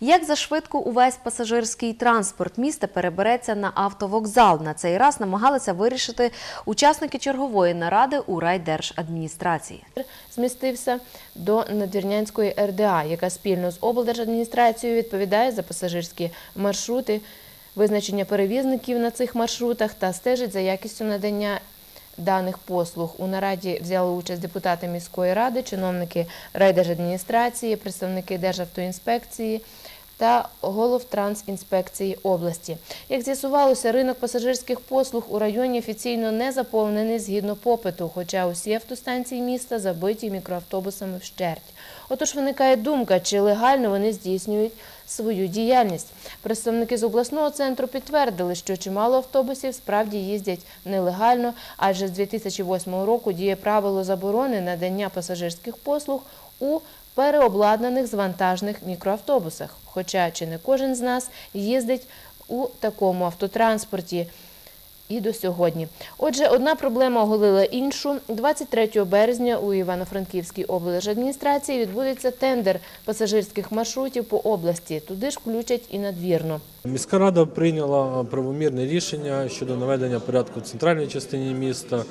Як зашвидко увесь пасажирський транспорт міста перебереться на автовокзал? На цей раз намагалися вирішити учасники чергової наради у райдержадміністрації. змістився до Надвірнянської РДА, яка спільно з облдержадміністрацією відповідає за пасажирські маршрути, визначення перевізників на цих маршрутах та стежить за якістю надання даних послуг. У нараді взяли участь депутати міської ради, чиновники райдержадміністрації, представники Державтоінспекції та голов Трансінспекції області. Як з'ясувалося, ринок пасажирських послуг у районі офіційно не заповнений згідно попиту, хоча усі автостанції міста забиті мікроавтобусами вщерть. Отож виникає думка, чи легально вони здійснюють свою діяльність. Представники з обласного центру підтвердили, що чимало автобусів справді їздять нелегально, адже з 2008 року діє правило заборони надання пасажирських послуг у переобладнаних звантажних мікроавтобусах. Хоча чи не кожен з нас їздить у такому автотранспорті і до сьогодні. Отже, одна проблема оголила іншу. 23 березня у Івано-Франківській облдержадміністрації відбудеться тендер пасажирських маршрутів по області. Туди ж включать і надвірну. Міська рада прийняла правомірне рішення щодо наведення порядку в центральній частині міста.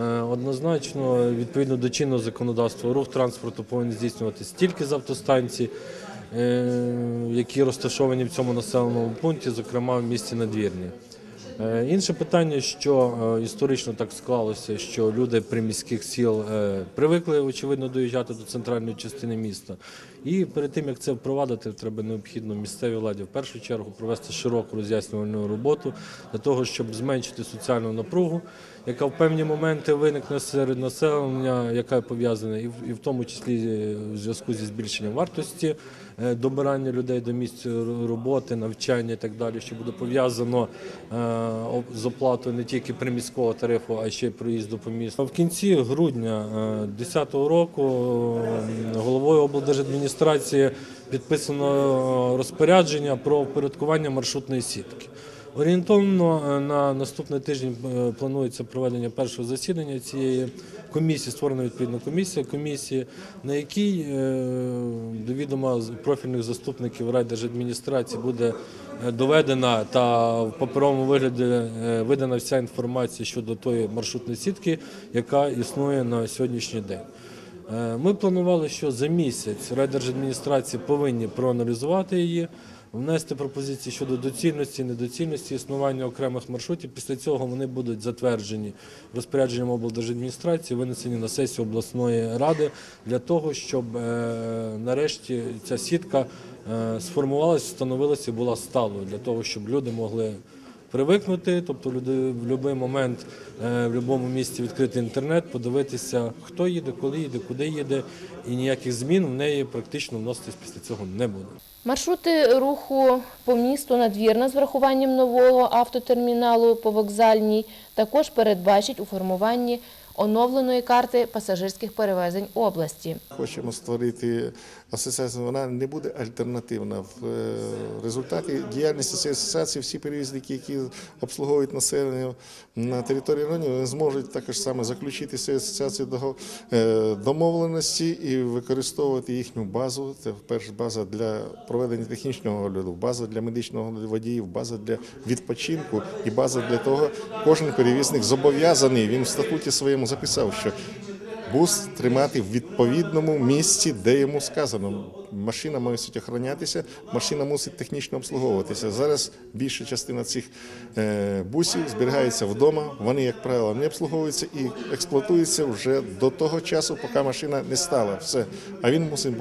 Е, Однозначно, відповідно до чинного законодавства, рух транспорту повинен здійснюватися тільки з автостанцій, е, які розташовані в цьому населеному пункті, зокрема в місті Надвірні. Е, Інше питання, що е, історично так склалося, що люди приміських сіл е, привикли, очевидно, доїжджати до центральної частини міста. І перед тим, як це впровадити, треба необхідно місцевій владі в першу чергу провести широку роз'яснювальну роботу для того, щоб зменшити соціальну напругу, яка в певні моменти виникне серед населення, яка пов'язана і в, тому числі в зв'язку зі збільшенням вартості добирання людей до місць роботи, навчання і так далі, що буде пов'язано е, з оплатою не тільки приміського тарифу, а ще й проїзду по місту. В кінці грудня 2010 року е, головою облдержадміністрації підписано розпорядження про впорядкування маршрутної сітки. Орієнтовно е, на наступний тиждень е, планується проведення першого засідання цієї комісії. Створена відповідна комісія, комісії, на якій е, до відома з- профільних заступників райдержадміністрації буде е, доведена та в паперовому вигляді е, видана вся інформація щодо тої маршрутної сітки, яка існує на сьогоднішній день. Е, Ми планували, що за місяць райдержадміністрації повинні проаналізувати її, внести пропозиції щодо доцільності, недоцільності існування окремих маршрутів. Після цього вони будуть затверджені розпорядженням облдержадміністрації, винесені на сесію обласної ради для того, щоб е, нарешті ця сітка е, сформувалася, встановилася і була сталою, для того, щоб люди могли привикнути, тобто люди в будь-який момент е, в будь-якому місці відкрити інтернет, подивитися, хто їде, коли їде, куди їде, і ніяких змін в неї практично вноситись після цього не буде. Маршрути руху по місту надвірна з врахуванням нового автотерміналу по вокзальній також передбачить у формуванні оновленої карти пасажирських перевезень області. Хочемо створити асоціацію, вона не буде альтернативна. В е, результаті діяльності цієї асоціації всі перевізники, які обслуговують населення на території району, зможуть також саме заключити з цією е, домовленості і використовувати їхню базу. Це перша база для проведення технічного огляду, база для медичного водіїв, база для відпочинку і база для того, кожен перевізник зобов'язаний. Він в статуті своєму записав, що бус тримати в відповідному місці, де йому сказано. Машина мусить охоронятися, машина мусить технічно обслуговуватися. Зараз більша частина цих е, бусів зберігається вдома. Вони, як правило, не обслуговуються і експлуатуються вже до того часу, поки машина не стала. Все. А він мусить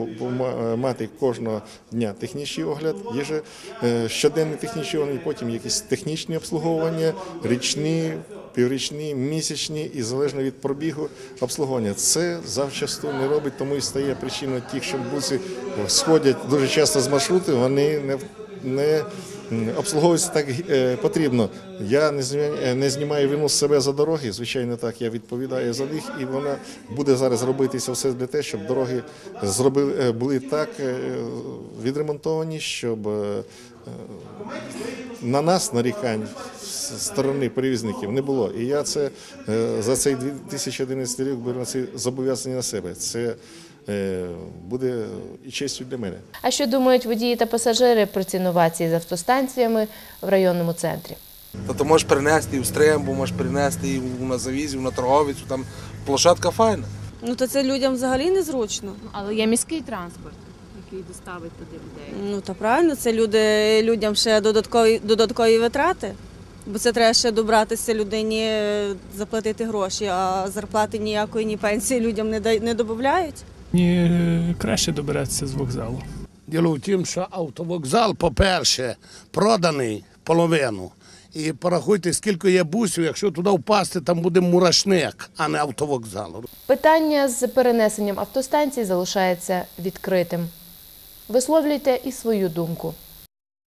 мати кожного дня технічний огляд, є же е, щоденний технічний огляд, потім якісь технічні обслуговування, річні піврічні, місячні і залежно від пробігу обслуговування. Це завчасту не робить, тому і стає причиною тих, що буси сходять дуже часто з маршруту, вони не не обслуговуються так е, потрібно. Я не знімаю, е, не знімаю вину з себе за дороги. Звичайно, так я відповідаю за них, і вона буде зараз робитися все для те, щоб дороги зробили е, були так відремонтовані, щоб на нас нарікань з сторони перевізників не було. І я це е, за цей 2011 рік беру на ці зобов'язання на себе. Це е, буде і честю для мене. А що думають водії та пасажири про ці новації з автостанціями в районному центрі? Та то можеш перенести і в стримбу, можеш перенести і на завізі, на торговицю, там площадка файна. Ну то це людям взагалі незручно. Але є міський транспорт, який доставить туди людей. Ну то правильно, це люди людям ще додаткові додаткові витрати. Бо це треба ще добратися людині, е, заплатити гроші, а зарплати ніякої, ні пенсії людям не дай- не додають. Е, краще добиратися з вокзалу. Діло в тім, що автовокзал, по-перше, проданий половину. І порахуйте, скільки є бусів, якщо туди впасти, там буде мурашник, а не автовокзал. Питання з перенесенням автостанцій залишається відкритим. Висловлюйте і свою думку.